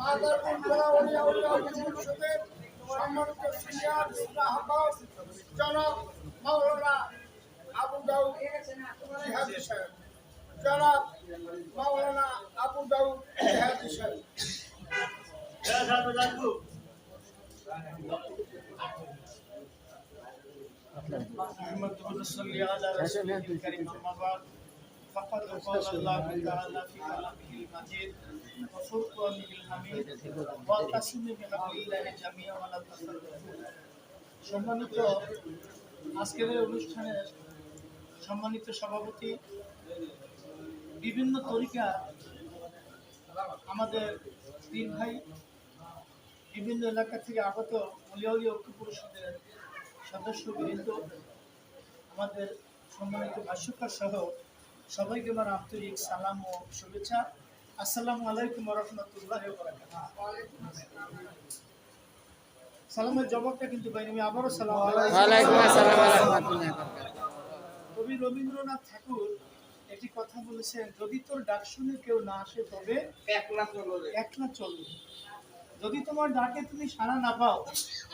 Mother উল্লাহ Olya উল্লাহ পরিষদের সম্মানিত senior যুগ্ম আহ্বায়ক জনাব মাওলানা আবু দাউদ জিহাদি সাহেব জনাব মাওলানা আবু দাউদ জিহাদি সাহেব محمد صلى على رسوله الكريم أما بعد فقد قال الله تعالى في كلامه المجيد وفرقانه الحميد واعتصموا بحبل الله جميعا ولا تفرقوا সম্মানিত আজকের এই অনুষ্ঠানের সম্মানিত সভাপতি বিভিন্ন তরিকা আমাদের তিন ভাই বিভিন্ন এলাকা থেকে আগত অলিয়াউলি ঐক্য পরিষদের সদস্যবৃন্দ আমাদের সম্মানিত ভাষ্যকার সহ সবাইকে আমার আন্তরিক সালাম ও শুভেচ্ছা আসসালামু আলাইকুম রহমতুল্লাহ সালামের জবাবটা কিন্তু পাইনি আমি আবারও সালাম ওয়ালাইকুম আসসালাম ওয়া রাহমাতুল্লাহি ওয়া বারাকাতুহু। কবি রবীন্দ্রনাথ ঠাকুর একটি কথা বলেছেন যদি তোর ডাক শুনে কেউ না আসে তবে একলা চলবে। যদি তোমার ডাকে তুমি সাড়া না পাও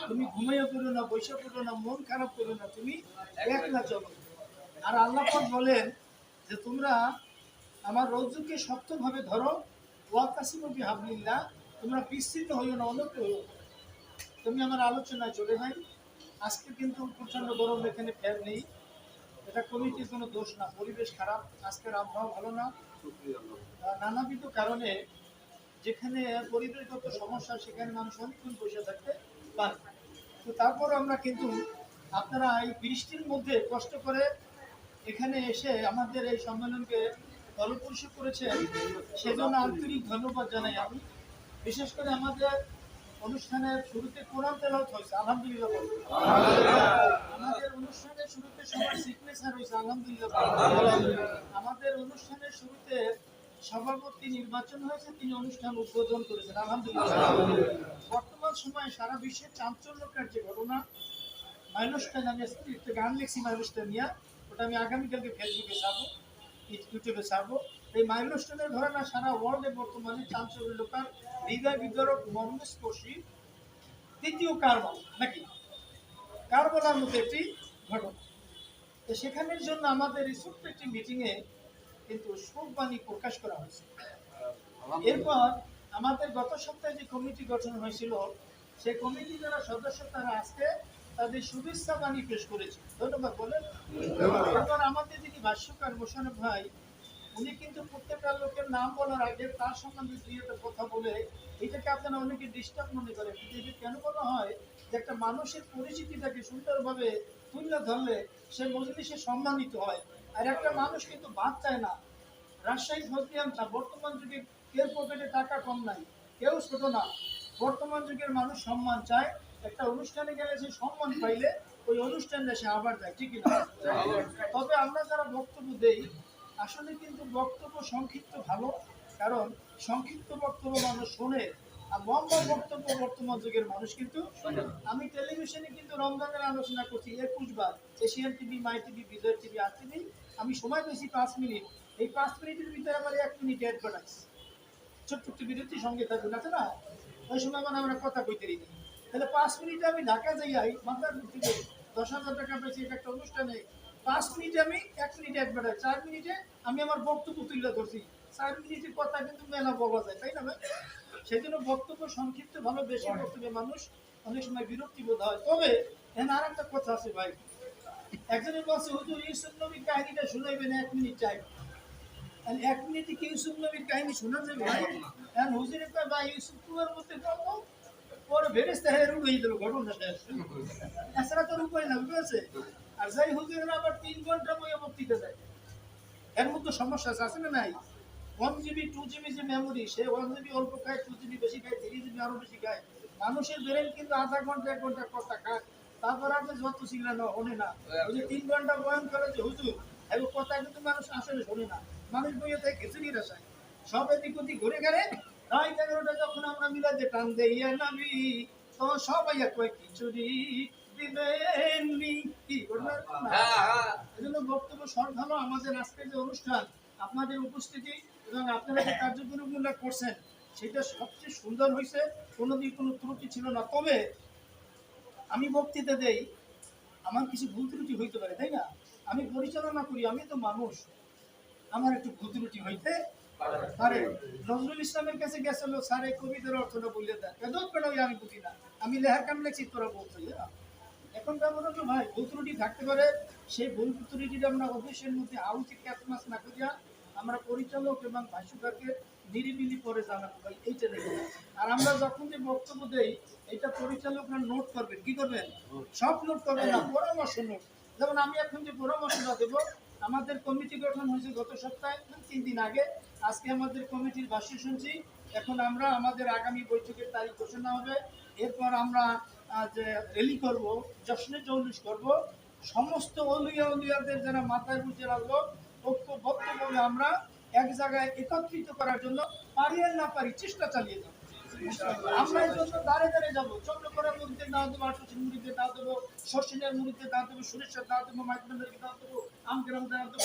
তুমি ঘুমাইয়া করো না বৈশা করো না মন খারাপ করো না তুমি একলা চলো আর আল্লাহ বলেন যে তোমরা আমার রজ্জুকে শক্তভাবে ধরো। ওয়াকাসিমবি হাবলিল্লাহ, তোমরা বিচ্ছিন্ন হইও না অনক্য হইও তুমি আমার আলোচনায় চলে যাই। আজকে কিন্তু প্রচণ্ড গরম, এখানে ফ্যান নেই। এটা কমিটির কোনো দোষ না, পরিবেশ খারাপ। আজকের আবহাওয়া ভালো না। নানাবিধ কারণে যেখানে পরিবেশগত সমস্যা, সেখানে মানুষ অনেকক্ষণ বসে থাকতে পারে তো তারপর আমরা কিন্তু আপনারা এই বৃষ্টির মধ্যে কষ্ট করে এখানে এসে আমাদের এই সম্মেলনকে ফলপ্রসূ করেছেন সেজন্য আন্তরিক ধন্যবাদ জানাই আমি। বিশেষ করে আমাদের অনুষ্ঠানের শুরুতে কোরআন তেলাওয়াত হয়েছে, আলহামদুলিল্লাহ। আমাদের অনুষ্ঠানের শুরুতে সবার সিগনেচার হয়েছে, আলহামদুলিল্লাহ। আমাদের অনুষ্ঠানের শুরুতে সভাপতি নির্বাচন হয়েছে, তিনি অনুষ্ঠান উদ্বোধন করেছেন, আলহামদুলিল্লাহ। বর্তমান সময়ে সারা বিশ্বে চাঞ্চল্যকার যে ঘটনা মাইলস্টাইন আমি একটা গান লিখছি মাইলস্টাইন নিয়ে, ওটা আমি আগামীকালকে ফেসবুকে ছাড়বো ইউটিউবে ছাড়বো এই মাইলস্টোনের সারা ওয়ার্ল্ডে বর্তমানে চাঞ্চল্যকার হৃদয় মর্মস্পর্শী কার্বন, নাকি? একটি ঘটনা তো সেখানের জন্য আমাদের এই ছোট্ট একটি মিটিংয়ে কিন্তু শোকবাণী প্রকাশ করা হয়েছে। এরপর আমাদের গত সপ্তাহে যে কমিটি গঠন হয়েছিল, সেই কমিটি যারা সদস্য তারা আজকে তাদের শুভেচ্ছা বাণী পেশ করেছে। ধন্যবাদ বলেন। এরপর আমাদের যিনি ভাষ্যকার মোশারফ ভাই উনি কিন্তু প্রত্যেকটা লোকের নাম বলার আগে তার সম্বন্ধে দুই একটা কথা বলে এটাকে আপনারা অনেকে ডিস্টার্ব মনে করেন। কিন্তু এটা কেন বলা হয় যে একটা মানুষের পরিচিতিটাকে সুন্দরভাবে তুলে ধরলে সে মজলিসে সম্মানিত হয়। আর একটা মানুষ কিন্তু বাদ চায় না। রাজশাহী ফজলিয়ানটা বর্তমান যুগে কেউ পকেটে টাকা কম নাই কেউ ছোট না। বর্তমান যুগের মানুষ সম্মান চায়। একটা অনুষ্ঠানে গেলে সে সম্মান পাইলে ওই অনুষ্ঠানে সে আবার যায় ঠিকই না? তবে আমরা যারা বক্তব্য দেই, আসলে কিন্তু বক্তব্য সংক্ষিপ্ত ভালো, কারণ সংক্ষিপ্ত বক্তব্য মানুষ শোনে, আর লম্বা বক্তব্য বর্তমান যুগের মানুষ কিন্তু আমি টেলিভিশনে কিন্তু রমজানের আলোচনা করছি, একুশ বার, Asian TV, my TV, Bijoy TV, R TV, আমি সময় পেয়েছি পাঁচ মিনিট। এই পাঁচ মিনিটের ভিতরে আমার এক মিনিট অ্যাডভার্টাইজ ছোট্ট একটু বিরতি সঙ্গে থাকবেন আছে না? ওই সময় মানে আমরা কথা কইতে দিই। তাহলে পাঁচ মিনিটে আমি ঢাকা যাই আই মাথার থেকে দশ হাজার টাকা পেয়েছি এটা একটা অনুষ্ঠানে। পাঁচ মিনিটে আমি এক মিনিট অ্যাডভার্টাইজ চার মিনিটে আমি আমার বক্তব্য তুলে ধরছি। চার মিনিটের কথা কিন্তু মেলা বলা যায় তাই না ভাই? সেই জন্য বক্তব্য সংক্ষিপ্ত ভালো বেশি বক্তব্যে মানুষ অনেক সময় বিরক্তি বোধ হয়। তবে এখানে আর একটা কথা আছে ভাই। একজনের বলছে হুজুর ইউসুফ নবীর কাহিনীটা শুনাইবেন এক মিনিট চাই। আর এক মিনিটে কি ইউসুফ নবীর কাহিনী শোনা যাবে ভাই? এখন হুজুরে কয় ভাই ইউসুফ কুয়ার মধ্যে পরে ভেরেস্তা হয়ে দিল না আর যাই আবার তিন ঘণ্টা বক্তৃতা দেয়। এর মধ্যে সমস্যা আছে না নাই? ওয়ান জিবি টু জিবি যে মেমোরি সে ওয়ান জিবি অল্প খায় টু জিবি বেশি খায় থ্রি জিবি আরও বেশি খায়। মানুষের ব্রেন কিন্তু আধা ঘণ্টা, এক ঘণ্টা কথা খায়। তারপর আপনি যত না শোনে না। ওই যে তিন ঘণ্টা বয়ান করে যে, হুজুর, এবার কথা কিন্তু মানুষ আসলে শোনে না। মানুষ বইয়ে থাকে খিচুড়ি রাসায়। সব এদিক ওদিক ঘুরে গেলে রাত এগারোটা যখন আমরা মিলাতে টান দেই ইয়া নাবি তো সবাই কয় খিচুড়ি দিবেননি কি ঘটনা? না? এজন্য বক্তব্য শর্ট হলো আমাদের আজকের যে অনুষ্ঠান আপনাদের উপস্থিতি এবং আপনারা যে কার্যক্রমগুলো করছেন সেটা সবচেয়ে সুন্দর হয়েছে। কোনোদিন কোনো ত্রুটি ছিল না। তবে আমি বক্তৃতা দেই আমার কিছু ভুল ত্রুটি হইতে পারে তাই না? আমি পরিচালনা করি আমি তো মানুষ। আমার একটু ভুল ত্রুটি হইতে পারে নজরুল ইসলামের কাছে গেছিল, স্যার, এই অর্থটা বেদক বেড়াই আমি, বুঝি না। আমি লেহার কাম লেখছি তোরা এখন ব্যাপার ভাই, ভুল ত্রুটি থাকতে পারে। সেই ভুল আমরা অফিসের মধ্যে না করিয়া আমরা পরিচালক এবং ভাষ্যকারকে নিরিবিলি করে জানাব ভাই, এইটা দেখে আর আমরা যখন যে বক্তব্য দেই এটা পরিচালকরা নোট করবেন, কি করবেন? সব নোট করবেন না, পরামর্শ নোট যেমন আমি এখন যে পরামর্শটা দেবো, আমাদের কমিটি গঠন হয়েছে গত সপ্তাহে, তিন দিন আগে। আজকে আমাদের কমিটির ভাষ্য শুনছি। এখন আমরা আমাদের আগামী বৈঠকের তারিখ ঘোষণা হবে। এরপর আমরা যে র্যালি করব জশ্নে চৌলিশ করব। সমস্ত অলিয়া উলিয়াদের যারা মাথায় বুঝে রাখব, ঐক্যবদ্ধভাবে আমরা এক জায়গায় একত্রিত করার জন্য পারি আর না পারি, চেষ্টা চালিয়ে যাব। আমরা এই জন্য দাঁড়ে দাঁড়ে যাব। চন্দ্রকোড়ার মুড়িতে দাও দেবো আটশোশির মুড়িতে দাও দেবো শর্ষিনের মুড়িতে দাও দেবো সুরেশের দাও দেবো মাইকমেন্দ্রকে দাও দেবো আমগ্রাম দাও দেবো।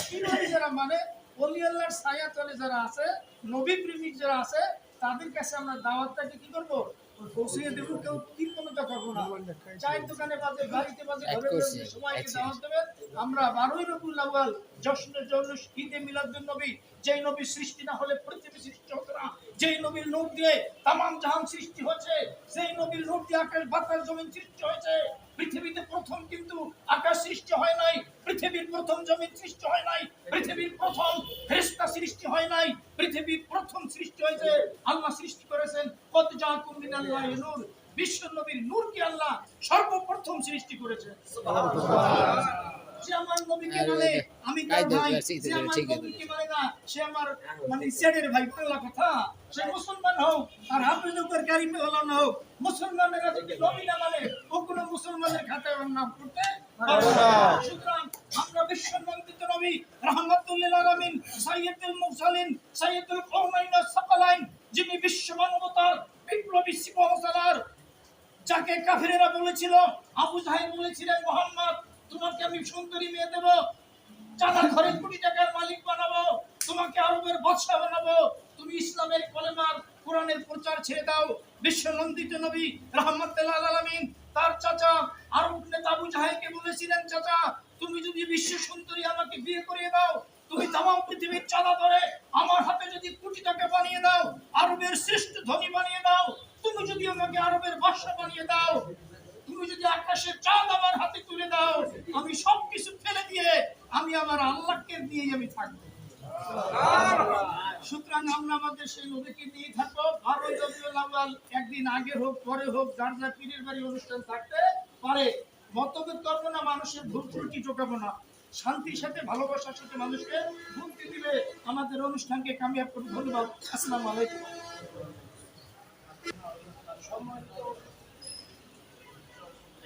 যারা মানে অলি আল্লাহর ছায়া তলে যারা আছে নবী প্রেমিক যারা আছে তাদের কাছে আমরা দাওয়াতটাকে কি করব? পৌঁছিয়ে দেবো কেউ কীর্তনতা করব না। চায়ের দোকানে বাজে গাড়িতে বাজে ঘরে করছি, বাজে সবাইকে এক দাওয়াত দেবে। আমরা বারোই রবিউল আউয়াল জশ্নে জৌলুস ঈদে মিলাদুন নবী যেই নবী সৃষ্টি না হলে পৃথিবী সৃষ্টি হতো না। যেই নবীর নূর দিয়ে জাহান সৃষ্টি হয়েছে সেই নবীর নূর দিয়ে আকাশ বাতাস জমিন সৃষ্টি হয়েছে। পৃথিবীতে প্রথম কিন্তু আকাশ সৃষ্টি হয় নাই, পৃথিবীর প্রথম জমিন সৃষ্টি হয় নাই, পৃথিবীর প্রথম ফেরেশতা সৃষ্টি হয় নাই, পৃথিবীর প্রথম সৃষ্টি হয়েছে আল্লাহ সৃষ্টি করেছেন। কত জাহাকুম মিন আল্লাহ নূর, বিশ্ব নবীর নূরকে আল্লাহ সর্বপ্রথম সৃষ্টি করেছেন। যে আমার নবীকে মানে আমি তার ভাই। যে আমার নবীকে মানে না সে আমার মানে সেডের ভাই বাংলা কথা। সে মুসলমান হোক আর হাফিজ উপর কারিমে হলো না হোক মুসলমানেরা যদি নবী না মানে ও কোনো মুসলমানের খাতায় ওর নাম করতে পারবে না। সুতরাং আমরা বিশ্বনন্দিত নবী রহমাতুল্লিল আলামিন সাইয়্যিদুল মুরসালিন সাইয়্যিদুল কওমাইন সাকালাইন যিনি বিশ্ব মানবতার বিপ্লবী সিপাহসালার যাকে কাফিরেরা বলেছিল আবু জাহেল বলেছিলেন মোহাম্মদ তোমাকে আমি সুন্দরী মেয়ে দেব। চাঁদা ঘরে কোটি টাকার মালিক বানাবো। তোমাকে আরবের বাদশা বানাবো। তুমি ইসলামের কলেমার কোরআনের প্রচার ছেড়ে দাও। বিশ্ব নন্দিত নবী রহমতুল্লাহ আলামিন, তার চাচা আরব নেতা আবু বলেছিলেন, চাচা, তুমি যদি বিশ্ব সুন্দরী আমাকে বিয়ে করিয়ে দাও, তুমি তাম পৃথিবীর চাঁদা ধরে আমার হাতে যদি কোটি টাকা বানিয়ে দাও, আরবের শ্রেষ্ঠ ধনী বানিয়ে দাও, তুমি যদি আমাকে আরবের বাদশা বানিয়ে দাও তুমি যদি আকাশের চাঁদ আমার হাতে তুলে দাও, আমি সব কিছু ফেলে দিয়ে আমি আমার আল্লাহকে নিয়ে আমি থাকব। সুতরাং আমরা আমাদের সেই নদীকে নিয়ে একদিন আগে হোক পরে হোক, যার পীরের বাড়ি অনুষ্ঠান থাকতে পারে, মতভেদ করব না, মানুষের ভুল ত্রুটি না। শান্তির সাথে, ভালোবাসার সাথে মানুষকে মুক্তি দিলে আমাদের অনুষ্ঠানকে কামিয়াব ধন্যবাদ। আসসালামু আলাইকুম।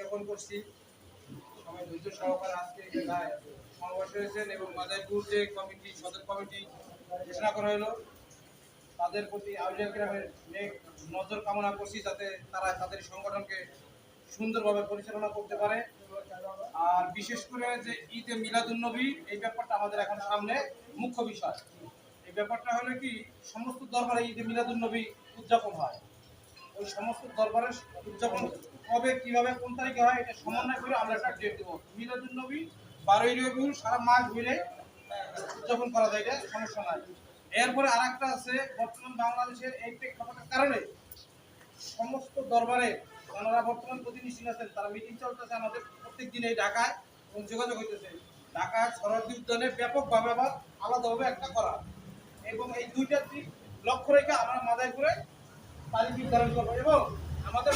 জ্ঞাপন করছি সবাই সহকারে আজকে সমাবেশ হয়েছেন এবং যে কমিটি করা হলো তাদের প্রতি আউলিয়া গ্রামের নজর কামনা করছি যাতে তারা তাদের সংগঠনকে সুন্দরভাবে পরিচালনা করতে পারে আর বিশেষ করে যে ঈদে মিলাদুন্নবী এই ব্যাপারটা আমাদের এখন সামনে মুখ্য বিষয়। এই ব্যাপারটা হলো কি, সমস্ত দরবারে ঈদে মিলাদুন্নবী উদযাপন হয়। ওই সমস্ত দরবারের উদযাপন কবে, কীভাবে, কোন তারিখে হয়, এটা সমন্বয় করে আমরা একটা ডেট দেবো। মিলাদুলনবী বারোই রবিউল, সারা মাস ঘুরে উদযাপন করা যায়, এটা সমস্যা নাই। এরপরে আর একটা আছে, বর্তমান বাংলাদেশের এই প্রেক্ষাপটের কারণে সমস্ত দরবারে যারা বর্তমান প্রতিনিধি আছেন, তারা মিটিং চলতেছে আমাদের প্রত্যেক দিন এই ঢাকায় এবং যোগাযোগ হইতেছে। ঢাকায় শরৎ উদ্যানে ব্যাপকভাবে আবার আলাদাভাবে একটা করা। এবং এই দুইটা দিক লক্ষ্য রেখে আমরা মাদায় করে তারিখ নির্ধারণ করব এবং আমাদের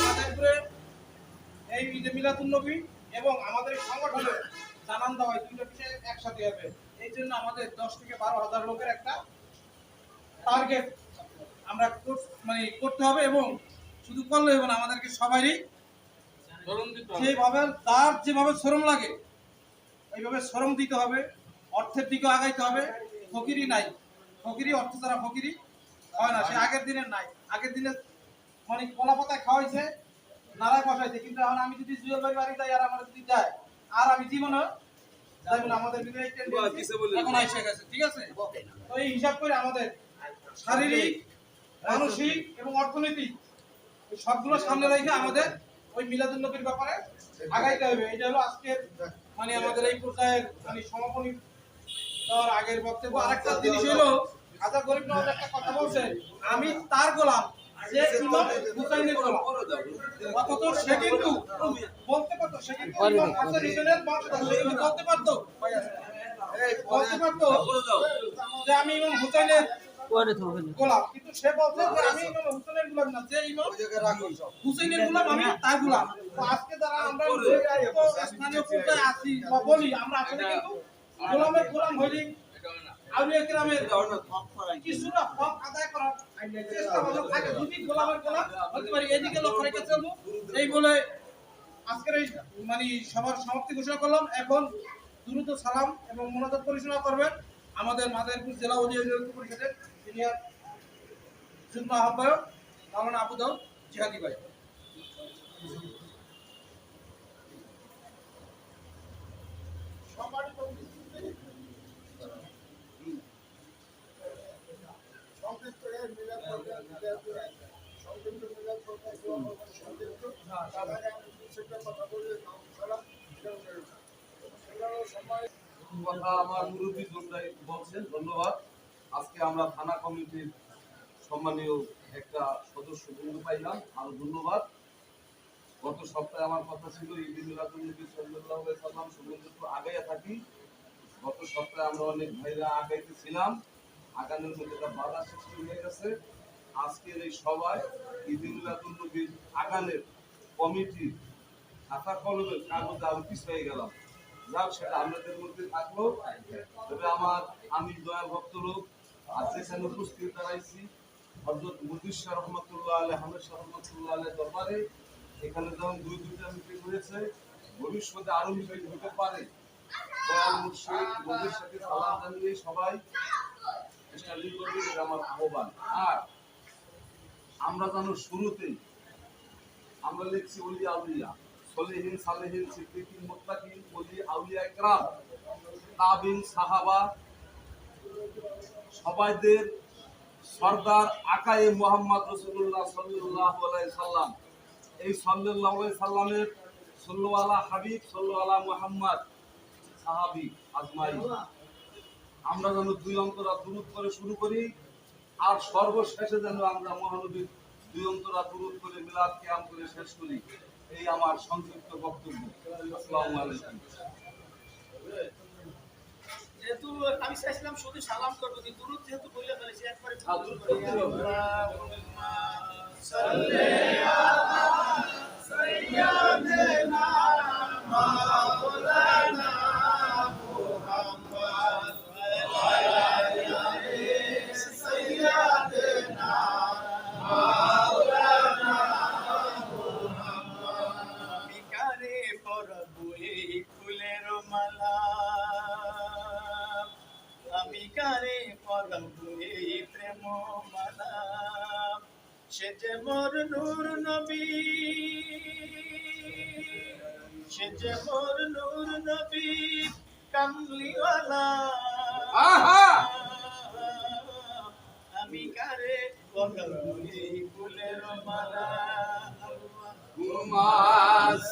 ঈদে মিলাদুল নবী এবং আমাদের এই সংগঠনের জানান দেওয়া দুইটা বিষয় একসাথে হবে। এই জন্য আমাদের দশ থেকে বারো হাজার লোকের একটা টার্গেট আমরা মানে করতে হবে এবং শুধু করলে না, আমাদেরকে সবারই যেভাবে তার যেভাবে শ্রম লাগে এইভাবে শ্রম দিতে হবে অর্থের দিকে আগাইতে হবে। ফকিরি নাই। ফকিরি অর্থ ছাড়া ফকিরি হয় না। সে আগের দিনের নাই। আগের দিনে মানে কলা পাতায় খাওয়াইছে নাড়ায় বসাইছে। কিন্তু এখন আমি যদি জুয়েল ভাই বাড়ি যাই আর আমার যদি যায় আর আমি জীবনে আমাদের এখন আইসে গেছে ঠিক আছে? তো এই হিসাব করে আমাদের শারীরিক মানসিক এবং অর্থনৈতিক সবগুলো সামনে রেখে আমাদের ওই মিলাদুল নবীর ব্যাপারে আগাইতে হবে। এটা হলো আজকের মানে আমাদের এই পর্যায়ের মানে সমাপনী দেওয়ার আগের বক্তব্য। আরেকটা জিনিস হলো খাজা গরিব নওয়াজ একটা কথা বলছে আমি তার গোলাম যে ইমাম হুসাইনের গোলাম। অথচ সে কিন্তু বলতে পারতো কিন্তু ইমাম সে কিন্তু বলতে পারতো। বলতে পারতো যে আমি ইমাম হুসাইনের গোলাম কিন্তু সে বলছে যে আমি ইমাম হুসেনের গোলাম না যে ইমাম হুসেনের গোলাম আমি তার গোলাম তো আজকে যারা আমরা স্থানীয় পর্যায়ে আছি বা বলি আমরা আসলে কিন্তু গোলামের গোলাম হইলি আউলিয়া কিরামের কিছুটা হক আদায় করার চেষ্টা ভালো থাকে যদি গোলামের গোলাম হতে পারি এদিকে লক্ষ্য রেখে চলবো। এই বলে আজকের এই মানে সবার সমাপ্তি ঘোষণা করলাম এখন দ্রুত সালাম এবং মোনাজাত পরিচালনা করবেন আমাদের মাদারীপুর জেলা ঐক্য পরিষদের সিনিয়র যুগ্ম আহ্বায়ক মাওলানা আবু দাউদ জিহাদি ভাই। আমার মুরব্বী বলছেন ধন্যবাদ। আজকে আমরা থানা কমিটির সম্মানীয় একটা সদস্য বন্ধু পাইলাম, আরও ধন্যবাদ। গত সপ্তাহে আমার কথা ছিল আগাইয়া থাকি। গত সপ্তাহে আমরা অনেক ভাইরা আগাইতেছিলাম। আগানোর মধ্যে একটা বাধা সৃষ্টি হয়ে গেছে। আজকের এই সভায় ঈদ নবীর আগানের কমিটির খাতা কলমের কাগজে আমি পিছিয়ে গেলাম। যাক, সেটা আপনাদের মধ্যে থাকল। তবে আমার আমি দয়া ভক্ত লোক দাঁড়াইছি এখানে যেমন হয়েছে, ভবিষ্যতে আরও হতে পারে। সাথে সবাই আমার আর আমরা যেন শুরুতেই, আমরা লিখছি ওলি আউলিয়া, সলিহিন সালেহিন সিদ্দিকিন আউলিয়া একরাম, তাবিন সাহাবা সবাইদের সর্দার আকায়ে মোহাম্মদ রসুল্লাহ আলাইহি সাল্লাম। এই আলাইহি সাল্লামের সল্লু হাবিব সল্লু আলা মুহাম্মদ সাহাবি আজমাই আমরা যেন দুই অন্তরা দুরুদ করে শুরু করি, আর সর্বশেষে যেন আমরা মহানবীর দুই অন্তরা দুরুদ করে মিলাদ কিয়াম করে শেষ করি। এই আমার সংক্ষিপ্ত বক্তব্য। আসসালামু আলাইকুম। যেহেতু আমি চাইছিলাম শুধু সালাম করব কিন্তু যেহেতু বললে ফেলেছি একবারে যে মোর নূর নবী। সে যে মোর নূর নবী কামলিওয়ালা। আহা! আমি কারে পরবো ফুলের মালা? হুমা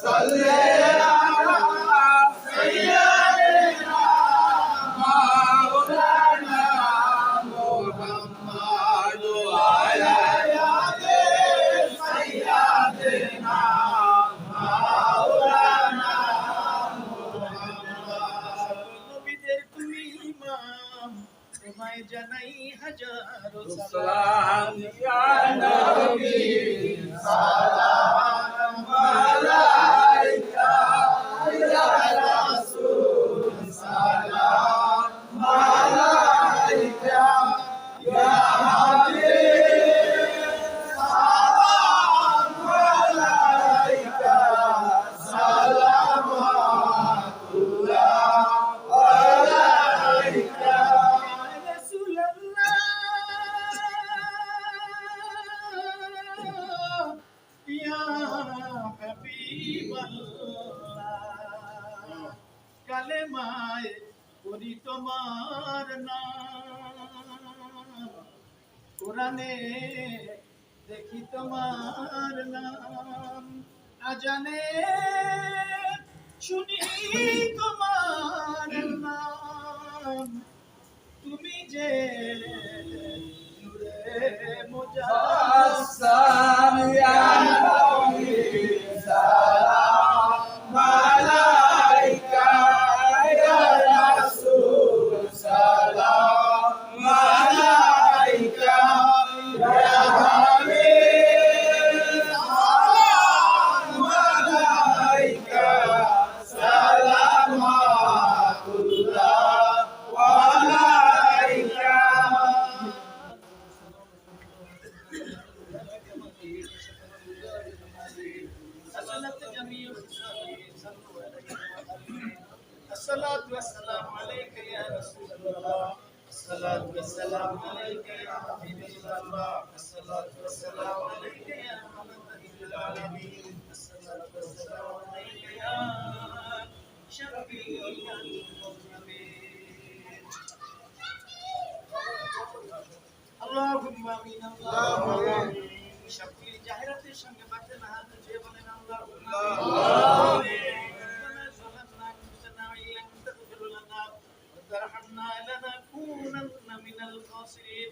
সাল্লে আলা সাইয়্যিদিনা হাজারো সালাম ইয়া কালে মায় করি তোমার না কোরআনে দেখি তোমার নাম। আজানে শুনি তোমার নাম। তুমি যে নূরে মুজাসসাম اللهم امين اللهم امين شفيع জাহিরাতের সঙ্গে বাঁচতে না হাত যে বলেন আল্লাহুম্মা আমিন ربنا ظلمنا انفسنا وان لم تغفر لنا وترحمنا لنكونن من الخاسرين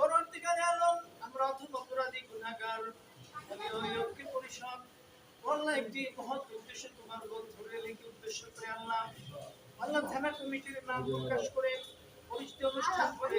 পরবর্তীকালে আলম আমরা অথম অপরাধী গুনাহগার আমি ওই ঐক্য পরিষদ আল্লাহ একটি মহৎ উদ্দেশ্য তোমার বন্ধুরে লিখে উদ্দেশ্য করে আল্লাহ আল্লাহ থানা কমিটির নাম প্রকাশ করে পরিচিত অনুষ্ঠান করে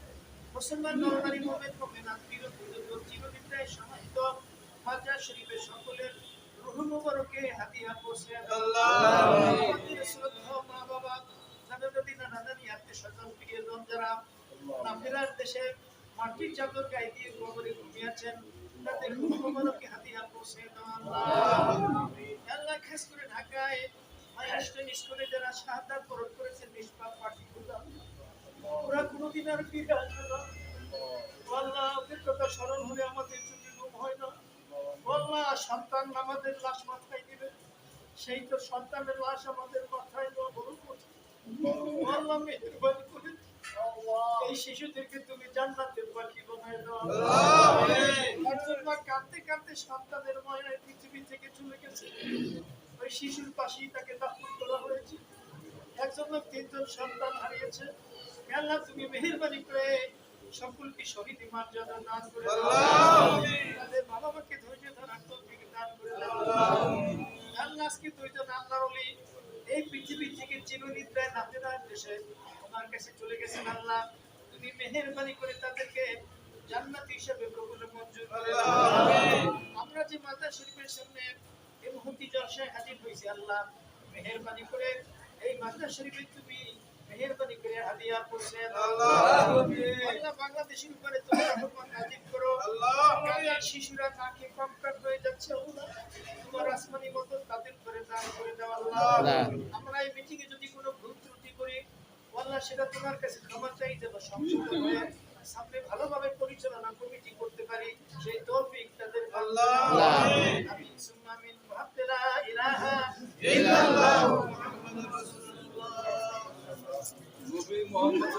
মুসলমান নরনারী মোমেন মোমেনাত পীর চিরনিদ্রায় সমাহিত মাজার শরীফের সকলের রুহ মুবারকে হাদিয়া পৌঁছে আমাদের শ্রদ্ধা মা বাবা দাদা দাদি নানা আত্মীয় স্বজন প্রিয়জন যারা নাফেরার দেশে মাটির চাদর গায়ে দিয়ে কবরে ঘুমিয়েছেন তাদের রুহ মুবারকে হাদিয়া পৌঁছে আল্লাহ আল্লাহ খাস করে ঢাকায় মায়াস্টন স্কুলে যারা শাহাদাত বরণ করেছেন, নিষ্পাপ পাঠিগুলো ওরা কোনোদিন আর ফিরে আসবে না। আল্লাহ ওদের কথা স্মরণ হলে আমাদের চোখে ঘুম হয় না। আল্লাহ সন্তান আমাদের লাশ মাথায় দিবে। সেই তো সন্তানের লাশ আমাদের মাথায় দেওয়া বড় আল্লাহ মেহরবানি করে এই শিশুদেরকে তুমি জান্নাতের পাখি বানায় দাও। মা কাঁদতে কাঁদতে সন্তানের মায়ের পৃথিবী থেকে চলে গেছে। ওই শিশুর পাশেই তাকে দাফন করা হয়েছে। একজন তিনজন সন্তান হারিয়েছে। আল্লাহ তুমি মেহেরবানি করে সকলকে শহীদ মর্যাদা দান করে তাদের বাবা মাকে ধৈর্য ধরার তৌফিক দান করে আল্লাহ। আজকে দুইজন আল্লাহর ওলি এই পৃথিবী থেকে চিরনিদ্রায় নাতেদার দেশে তোমার কাছে চলে গেছেন আল্লাহ। তুমি মেহেরবানি করে তাদেরকে জান্নাত হিসেবে কবুল মঞ্জুর করে আমরা যে মাতা শরীফের সামনে এই মুহূর্তে জলসায় হাজির হয়েছি আল্লাহ মেহেরবানি করে এই মাতা শরীফে তুমি আমরা এই মিটিং যদি কোনো ভুল ত্রুটি করি সেটা তোমার কাছে ক্ষমা চাই সামনে ভালোভাবে পরিচালনা কমিটি করতে পারি সেই তৌফিক তাদের আল্লাহ। আমিন সুম্মা আমিন ইলাহা ইল্লাল্লাহ নবী মোহাম্মদ